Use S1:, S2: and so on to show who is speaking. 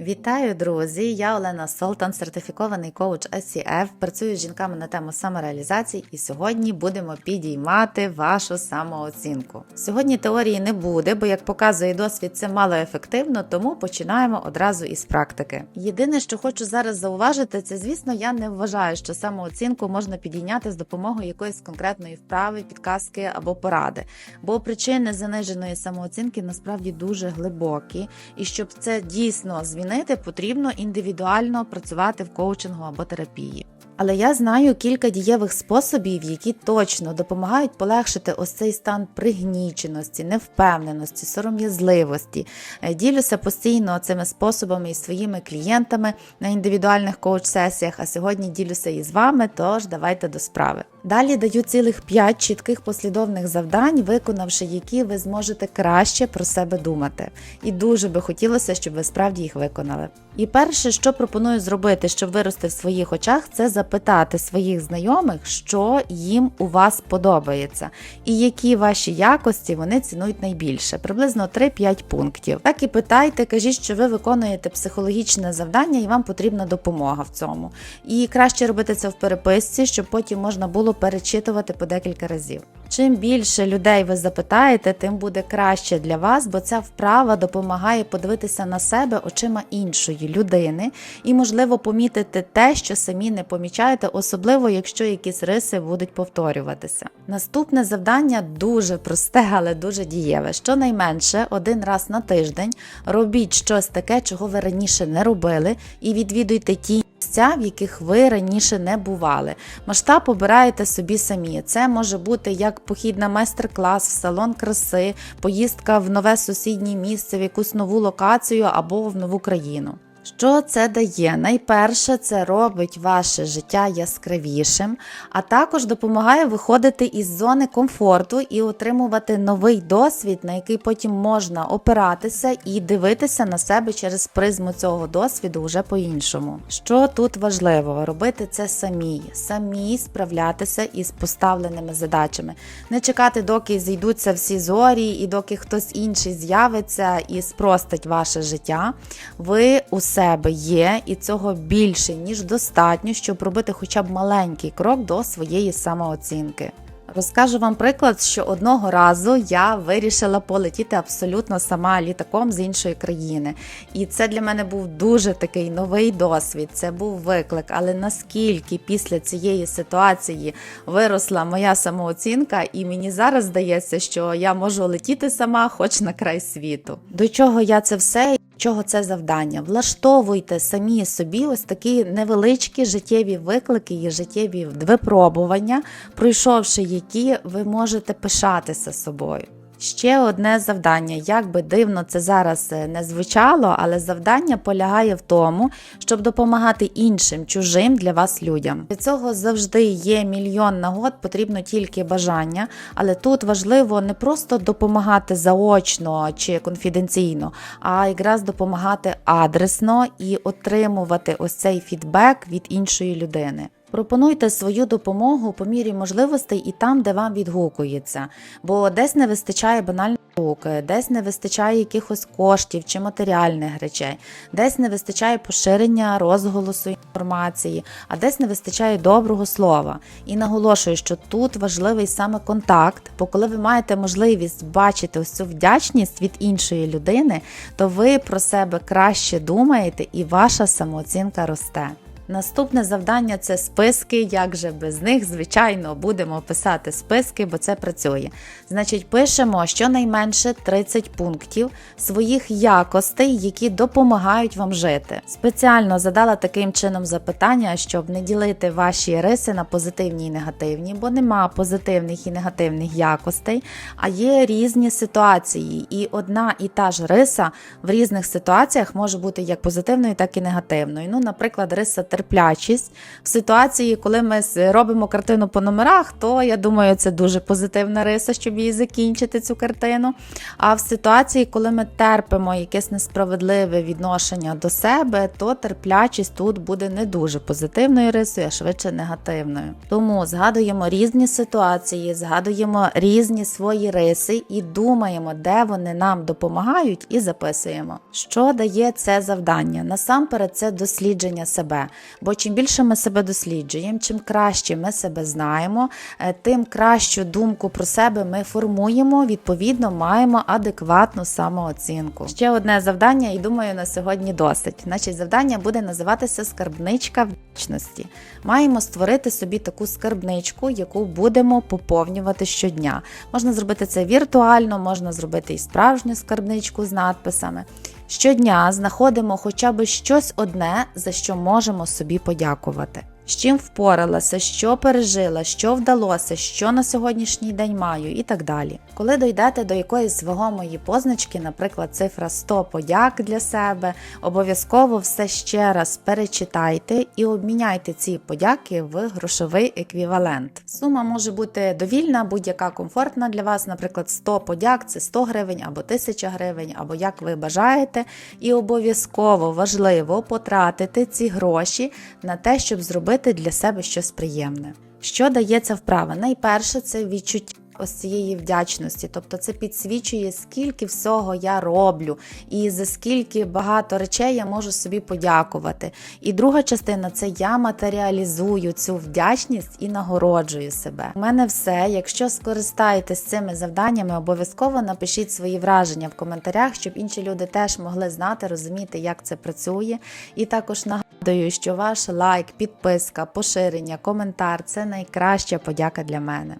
S1: Вітаю, друзі! Я Олена Солтан, сертифікований коуч SCF, працюю з жінками на тему самореалізації, і сьогодні будемо підіймати вашу самооцінку. Сьогодні теорії не буде, бо як показує досвід, це мало ефективно, тому починаємо одразу із практики. Єдине, що хочу зараз зауважити, це звісно, я не вважаю, що самооцінку можна підійняти з допомогою якоїсь конкретної вправи, підказки або поради, бо причини заниженої самооцінки насправді дуже глибокі, і щоб це дійсно змінити, потрібно індивідуально працювати в коучингу або терапії. Але я знаю кілька дієвих способів, які точно допомагають полегшити ось цей стан пригніченості, невпевненості, сором'язливості. Е, Ділюся постійно цими способами із своїми клієнтами на індивідуальних коуч-сесіях, а сьогодні ділюся і з вами, тож давайте до справи. Далі даю цілих 5 чітких послідовних завдань, виконавши які ви зможете краще про себе думати. І дуже би хотілося, щоб ви справді їх виконали. І перше, що пропоную зробити, щоб вирости в своїх очах, це запитати своїх знайомих, що їм у вас подобається, і які ваші якості вони цінують найбільше, приблизно 3-5 пунктів. Так і питайте, кажіть, що ви виконуєте психологічне завдання і вам потрібна допомога в цьому. І краще робити це в переписці, щоб потім можна було перечитувати по декілька разів. Чим більше людей ви запитаєте, тим буде краще для вас, бо ця вправа допомагає подивитися на себе очима іншої людини і, можливо, помітити те, що самі не помічаєте, особливо якщо якісь риси будуть повторюватися. Наступне завдання дуже просте, але дуже дієве. Щонайменше один раз на тиждень робіть щось таке, чого ви раніше не робили, і відвідуйте ті. Місця, в яких ви раніше не бували. Масштаб обираєте собі самі. Це може бути як похід на майстер-клас, в салон краси, поїздка в нове сусіднє місце, в якусь нову локацію або в нову країну. Що це дає? Найперше, це робить ваше життя яскравішим, а також допомагає виходити із зони комфорту і отримувати новий досвід, на який потім можна опиратися і дивитися на себе через призму цього досвіду вже по-іншому. Що тут важливо? Робити це самі, самі справлятися із поставленими задачами, не чекати, доки зійдуться всі зорі, і доки хтось інший з'явиться і спростить ваше життя. Ви у себе є, і цього більше ніж достатньо, щоб робити хоча б маленький крок до своєї самооцінки. Розкажу вам приклад, що одного разу я вирішила полетіти абсолютно сама літаком з іншої країни. І це для мене був дуже такий новий досвід. Це був виклик. Але наскільки після цієї ситуації виросла моя самооцінка, і мені зараз здається, що я можу летіти сама, хоч на край світу. До чого я це все? Чого це завдання? Влаштовуйте самі собі ось такі невеличкі життєві виклики і життєві випробування, пройшовши які ви можете пишатися собою. Ще одне завдання, як би дивно це зараз е, не звучало, але завдання полягає в тому, щоб допомагати іншим чужим для вас людям. Для цього завжди є мільйон нагод, потрібно тільки бажання, але тут важливо не просто допомагати заочно чи конфіденційно, а якраз допомагати адресно і отримувати ось цей фідбек від іншої людини. Пропонуйте свою допомогу по мірі можливостей і там, де вам відгукується, бо десь не вистачає банальної руки, десь не вистачає якихось коштів чи матеріальних речей, десь не вистачає поширення розголосу інформації, а десь не вистачає доброго слова. І наголошую, що тут важливий саме контакт, бо коли ви маєте можливість бачити ось цю вдячність від іншої людини, то ви про себе краще думаєте і ваша самооцінка росте. Наступне завдання це списки. Як же без них, звичайно, будемо писати списки, бо це працює. Значить, пишемо щонайменше 30 пунктів своїх якостей, які допомагають вам жити. Спеціально задала таким чином запитання, щоб не ділити ваші риси на позитивні і негативні, бо нема позитивних і негативних якостей, а є різні ситуації. І одна і та ж риса в різних ситуаціях може бути як позитивною, так і негативною. Ну, наприклад, риса 3 терплячість. В ситуації, коли ми робимо картину по номерах, то я думаю, це дуже позитивна риса, щоб її закінчити цю картину. А в ситуації, коли ми терпимо якесь несправедливе відношення до себе, то терплячість тут буде не дуже позитивною рисою, а швидше негативною. Тому згадуємо різні ситуації, згадуємо різні свої риси і думаємо, де вони нам допомагають, і записуємо. Що дає це завдання? Насамперед, це дослідження себе. Бо чим більше ми себе досліджуємо, чим краще ми себе знаємо, е, тим кращу думку про себе ми формуємо. Відповідно, маємо адекватну самооцінку. Ще одне завдання, і думаю, на сьогодні досить. Значить, завдання буде називатися скарбничка вдячності. Маємо створити собі таку скарбничку, яку будемо поповнювати щодня. Можна зробити це віртуально, можна зробити і справжню скарбничку з надписами. Щодня знаходимо хоча б щось одне, за що можемо собі подякувати. З чим впоралася, що пережила, що вдалося, що на сьогоднішній день маю, і так далі. Коли дійдете до якоїсь вагомої позначки, наприклад, цифра 100 подяк для себе, обов'язково все ще раз перечитайте і обміняйте ці подяки в грошовий еквівалент. Сума може бути довільна, будь-яка комфортна для вас, наприклад, 100 подяк це 100 гривень або 1000 гривень, або як ви бажаєте. І обов'язково важливо потратити ці гроші на те, щоб зробити для себе щось приємне. Що дає ця вправа? Найперше це відчуття. Ось цієї вдячності, тобто це підсвічує, скільки всього я роблю, і за скільки багато речей я можу собі подякувати. І друга частина це я матеріалізую цю вдячність і нагороджую себе. У мене все. Якщо скористаєтесь цими завданнями, обов'язково напишіть свої враження в коментарях, щоб інші люди теж могли знати, розуміти, як це працює. І також нагадую, що ваш лайк, підписка, поширення, коментар це найкраща подяка для мене.